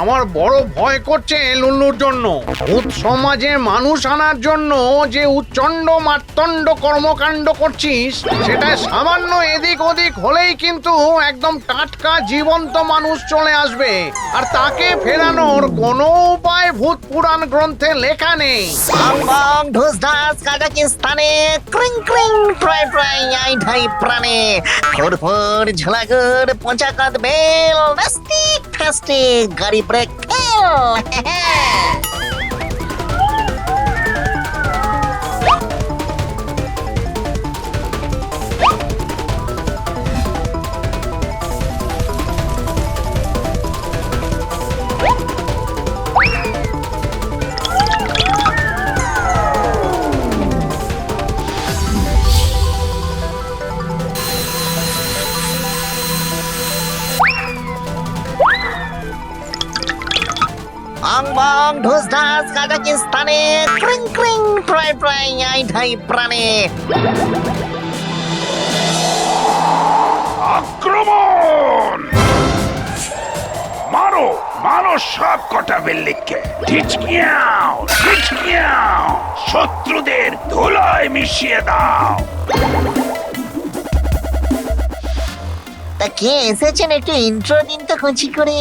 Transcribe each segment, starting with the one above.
আমার বড় ভয় করছে লুল্লুর জন্য। ভূত সমাজে মানুষ আনার জন্য যে উচ্চণ্ড মাত্তণ্ড কর্মকাণ্ড করছিস, সেটা সামান্য এদিক ওদিক হলেই কিন্তু একদম টাটকা জীবন্ত মানুষ চলে আসবে। আর তাকে ফেরানোর কোনো উপায় ভূত পুরাণ গ্রন্থে লেখা নেই। কাজাকিস্তানে, ক্রিং ক্রিং, ট্রাই ট্রাই, আই ঢাই প্রাণে। পঞ্চাকাত বেল নাস্তিক ফাস্টিক গাড়ি ব্রেক ফেল বং বং ঢুস ঢাস কাজাকিস্তানে ক্রিং ক্রিং ট্রাই ট্রাই আই ঢাই প্রাণে। আক্রমণ! মারো মারো সব কটা বিল্লিকে ঠিচকিয়াও ঠিচকিয়াও শত্রুদের ধুলায় মিশিয়ে দাও। তা কে এসেছেন একটু ইন্ট্রো দিন তো খুঁজি করে।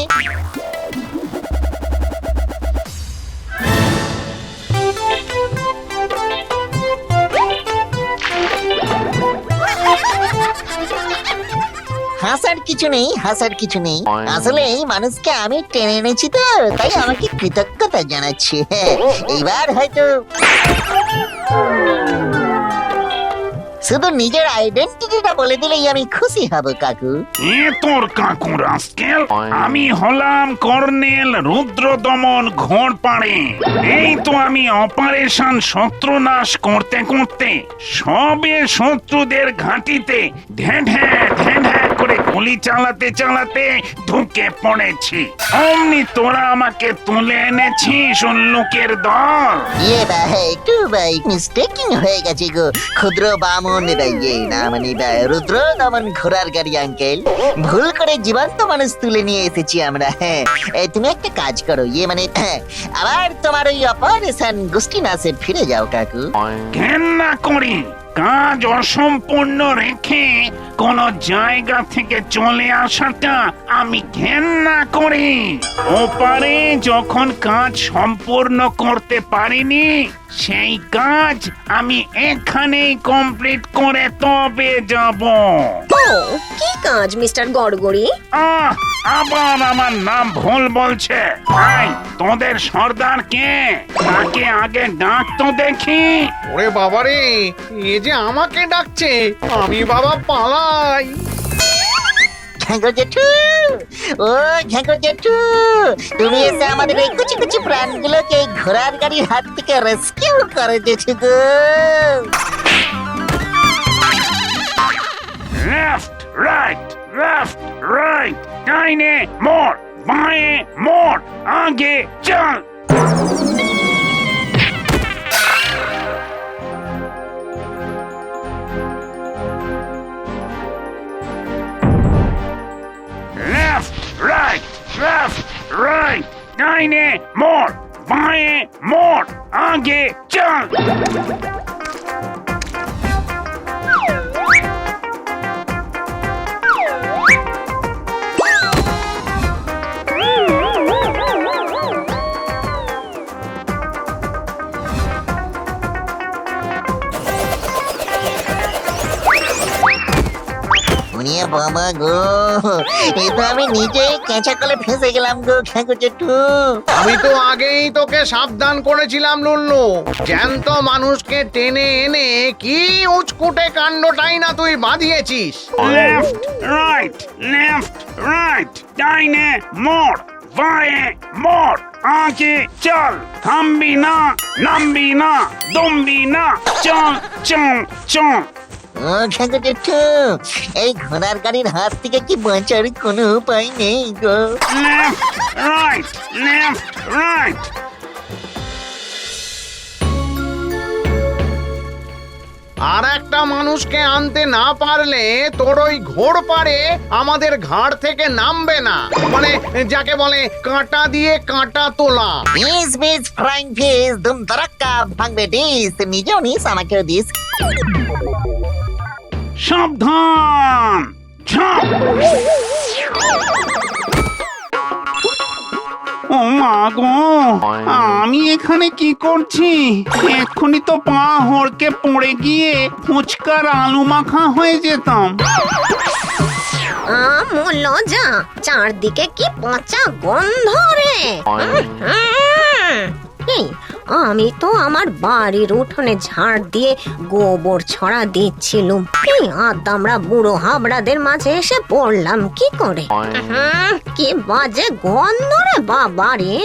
কিছু নেই হাসার কিছু নেই। আসলে এই মানুষকে আমি টেনে এনেছি তো তাই আমাকে কৃতজ্ঞতা জানাচ্ছি হ্যাঁ, এইবার হয়তো শুধু নিজের আইডেন্টিটিটা বলে দিলেই আমি খুশি হব কাকু। এ তোর কাকু রাস্কেল আমি হলাম কর্নেল রুদ্রদমন ঘোড়পাড়ে। এই তো আমি অপারেশন শত্রুনাশ করতে করতে সবে শত্রুদের ঘাঁটিতে ঢ্যাঁ ঢ্যাঁ ঢ্যাঁ ঢ্যাঁ গুলি চালাতে চালাতে ঢুকে পড়েছি। অমনি তোরা আমাকে তুলে এনেছিস লোকের দল। ইয়ে বা একটু মিস্টেকিং হয়ে গেছে গো। ক্ষুদ্র বামন ইয়ে না মানে রুদ্র দমন ঘোড়ার গাড়ি আঙ্কেল ভুল করে জীবন্ত মানুষ তুলে নিয়ে এসেছি আমরা হ্যাঁ। তুমি একটা কাজ করো ইয়ে মানে হ্যাঁ, আবার তোমার ওই অপারেশন গোষ্ঠী নাচে ফিরে যাও কাকু। ঘেন্না করি কাজ অসম্পূর্ণ রেখে কোন জায়গা থেকে চলে আসাটা আমি ঘেন্না করি। ওপারে যখন কাজ সম্পূর্ণ করতে পারিনি সেই কাজ আমি এখানেই কমপ্লিট করে তবে যাব। ও কি কাজ মিস্টার গড়গড়ি? আহ আবার আমার নাম ভুল বলছে। ভাই তোদের সর্দার কে? তাকে আগে ডাক তো দেখি। ওরে বাবারে এ যে আমাকে ডাকছে আমি বাবা ঝাঙ্গো জেঠু! ও ঝাঙ্গো জেঠু! তুমি এসে আমাদের এই কুচি কুচি প্রাণগুলোকে এই ঘোড়ার গাড়ির হাত থেকে রেস্কিউ করে দিয়েছ গো। লেফট রাইট লেফট রাইট ডাইনে মোড় বাঁয়ে মোড় আগে চল। ডাইনে মোড় বাঁয়ে মোড় আগে বাবা গো। এ তো আমি নিজেই কেঁচা কলে ফেসে গেলাম গো ঝাঙ্গো জেঠু। আমি তো আগেই তোকে সাবধান করেছিলাম লুল্লু। জ্যান্ত মানুষকে টেনে এনে কি উচকুটে কাণ্ডটাই না তুই বাঁধিয়েছিস? লেফট রাইট লেফট রাইট ডাইনে মোড় বাঁয়ে মোড় আগে চল থামবি না নামবি না দমবি না চল চল চল। ও ঝাঙ্গো এই ঘোড়ার গাড়ির হাত থেকে কি বাঁচার কোনো উপায় নেই গো? আর একটা মানুষকে আনতে না পারলে তোর ওই ঘোড় পারে আমাদের ঘাড় থেকে নামবে না। মানে যাকে বলে কাঁটা দিয়ে কাঁটা তোলা। মিস মিস ফ্রাইং ফিস দুম তরক্কা ভাঙবে ডিস নিজেও নিস আমাকেও দিস। সাবধান। ঝাঁপ! ও মা গো আমি এখানে কি করছি? এক্ষুনি তো পা হড়কে পড়ে গিয়ে ফুচকার আলু মাখা হয়ে যেতাম। যা চারদিকে কি পচা গন্ধ রে। এই, আমি তো আমার বাড়ির উঠোনে ঝাড় দিয়ে গোবর ছড়া দিচ্ছিলুম। এই আদামরা বুড়ো হাবড়াদের মাঝে এসে পড়লাম কি করে? কি বাজে গন্ধ রে বাবা রে।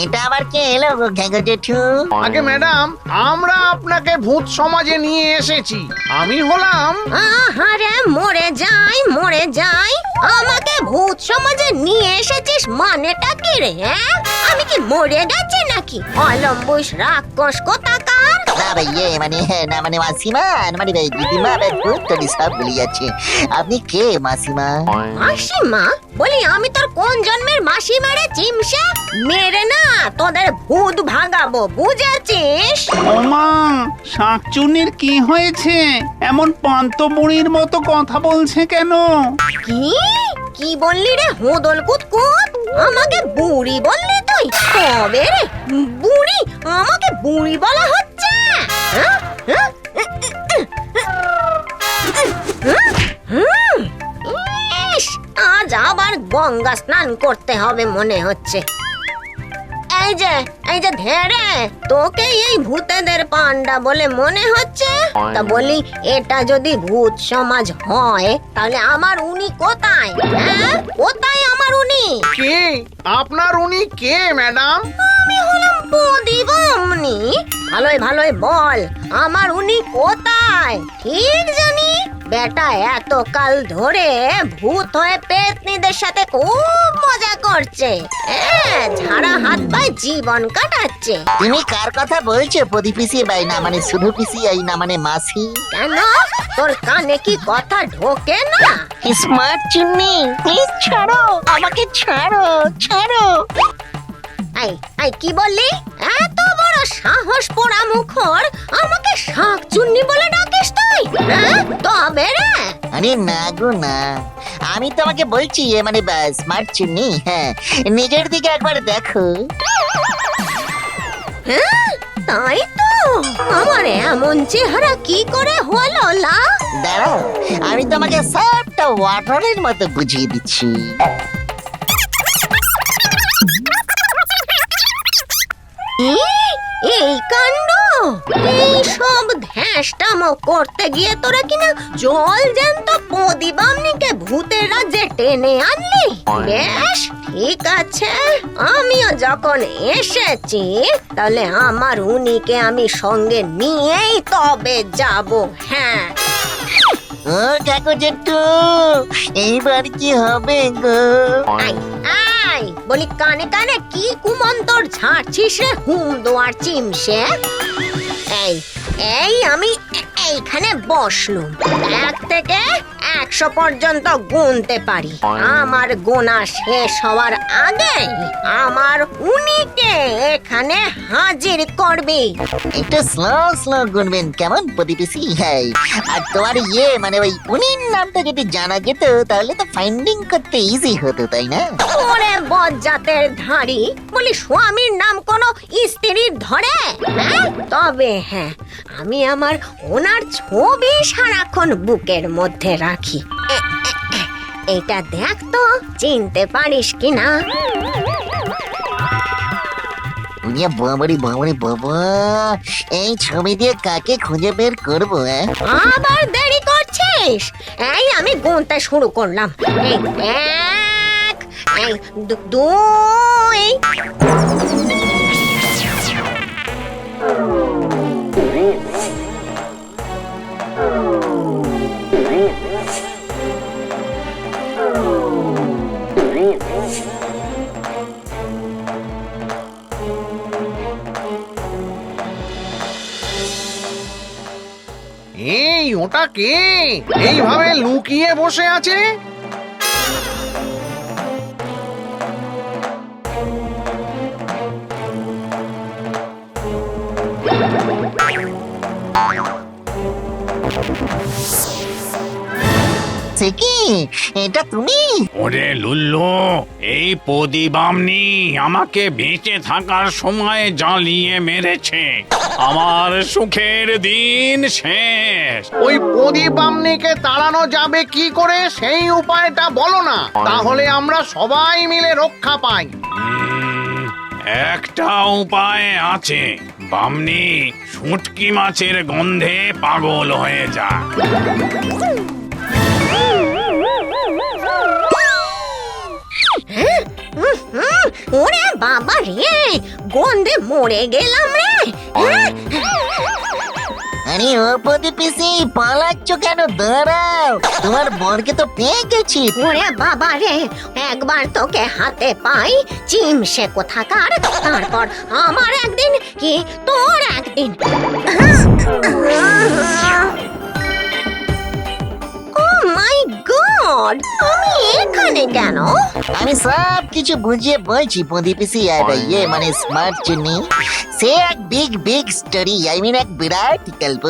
এটা আবার কে এলো গো জেঠু? আগে ম্যাডাম আমরা আপনাকে ভূত সমাজে নিয়ে এসেছি। আমি হলাম আহারে মরে যাই মরে যাই। আমাকে ভূত সমাজে নিয়ে এসেছিস মানেটা কি রে হ্যাঁ? আমি কি মরে গেছি নাকি? অলম্বুস রাক্ষস কোথাকার না ইয়ে মানে না মানে মাসিমা না মানে দিদিমা ভাই ভূত টরি ভুলে যাচ্ছে আপনি কে মাসিমা মাসিমা বলি আমি তোর কোন জন্মের মাসিমা রে চিমসা মেরে না তোদের ভূত ভাগাবো বুঝেছিস ও মা শাকচুনির কি হয়েছে এমন পান্ত বুড়ির মতো কথা বলছে কেন কি কি বললি রে হুদল কুতকুত আমাকে বুড়ি বললি তুই তবে রে বুড়ি বলা হচ্ছে হ্যাঁ? হ্যাঁ? আজ আবার গঙ্গা স্নান করতে হবে মনে হচ্ছে এই যে এই যে ধেরে তোকে এই ভূতেদের পান্ডা বলে মনে হচ্ছে তা বলি এটা যদি ভূত সমাজ হয় তাহলে আমার উনি কোথায়? হ্যাঁ? কোথায় আমার উনি? কে? আপনার উনি কে ম্যাডাম? আমি হলাম প্রদীপমনি ভালোই ভালোই বল আমার উনি কোথায়? ঠিক জানি? বেটা এত কাল ধরে ভূত হয়ে পেতনিদের সাথে খুব মজা করছে। হ্যাঁ ঝাড়া হাত পায়ে জীবন কাটাচ্ছে। তুমি কার কথা বলছো? প্রদীপ পিসি ভাই না মানে শুধু পিসি এই না মানে মাসি। কেন? তোর কানে কি কথা ঢোকে না? স্মার্ট চিমনি প্লিজ ছাড়ো আমাকে ছাড়ো ছাড়ো। আই এই কি বললি? এত সাহস পোড়া মুখর আমাকে শাক চুন্নি বলে ডাকিস তুই হ্যাঁ? তবে রে। আরে না গো না। আমি তোমাকে বলছি এ মানে স্মার্ট চিমনি হ্যাঁ। নিজের দিকে একবার দেখো। হ্যাঁ? তাই তো। আমার এমন চেহারা কি করে হলো লা? দাঁড়াও আমি তোমাকে সবটা ওয়াটারের মতো বুঝিয়ে দিচ্ছি। ই, এই কাণ্ড? এই সব ধ্যাসটামো করতে গিয়ে তোরা কিনা জল জ্যান্ত প্রদীপামনিকে ভূতের রাজ্যে টেনে আনলি? বেশ ঠিক আছে। আমিও যখন এসেছি তাহলে আমার উনিকে আমি সঙ্গে নিয়েই তবে যাব হ্যাঁ। ও কাকু জেঠু এইবার কি হবে গো? আই বলি কানে কানে কি কুমন্তর ঝাড়ছিস রে? হুম দোয়ার চিমসে। এই এই আমি এইখানে বসলুম। এক থেকে একশো পর্যন্ত গুনতে পারি। আমার গোনা শেষ হওয়ার আগে আমার উনিকে এখানে হাজির করবি। একটু স্লো স্লো গুনবেন কেমন? প্রতিপিসি হ্যাঁ। আর তোমার ইয়ে মানে ওই উনির নামটা যদি জানা যেত তাহলে তো ফাইন্ডিং করতে ইজি হতো তাই না? ওরে বজ্জাতের ধাড়ি বলি স্বামীর নাম কোনো স্ত্রীর ধরে? হ্যাঁ? তবে হ্যাঁ আমি আমার ওনার ছবি সারাক্ষণ বুকের মধ্যে রাখি। এটা দেখ তো চিনতে পারিস কিনা? উনিয়া বাবারি বাবারি বাবা। এই ছবি দিয়ে কাকে খুঁজে বের করব আবার দেরি করছিস? এই আমি গুনতে শুরু করলাম। এই এক এই দুই ওটা কে? এইভাবে লুকিয়ে বসে আছে? সে কি? এটা তুমি? ওরে লুল্লু এই প্রদীপামনি আমাকে বেঁচে থাকার সময় জ্বালিয়ে মেরেছে। আমার সুখের দিন শেষ। ওই প্রদীপ বামনিকে তাড়ানো যাবে কি করে সেই উপায়টা বলো না তাহলে আমরা সবাই মিলে রক্ষা পাই। একটা উপায় আছে। বামনি শুটকি মাছের গন্ধে পাগল হয়ে যা হুম, ওরে বাবা রে গন্ধে মরে গেলাম রে? আরে ও পিসি পালাচ্ছ কেন? দাঁড়াও তোমার বরকে তো পেয়ে গেছি। ওরে বাবা রে একবার তোকে হাতে পাই চিমসে কোথাকার? তারপর আমার একদিন কি তোর একদিন? গড আমি এখানে কেন? আমি সব কিছু বুঝিয়ে বলছি পদি পিসি আর ইয়ে মানে স্মার্ট চুনি সে এক big big story I mean এক বিরাট গল্প।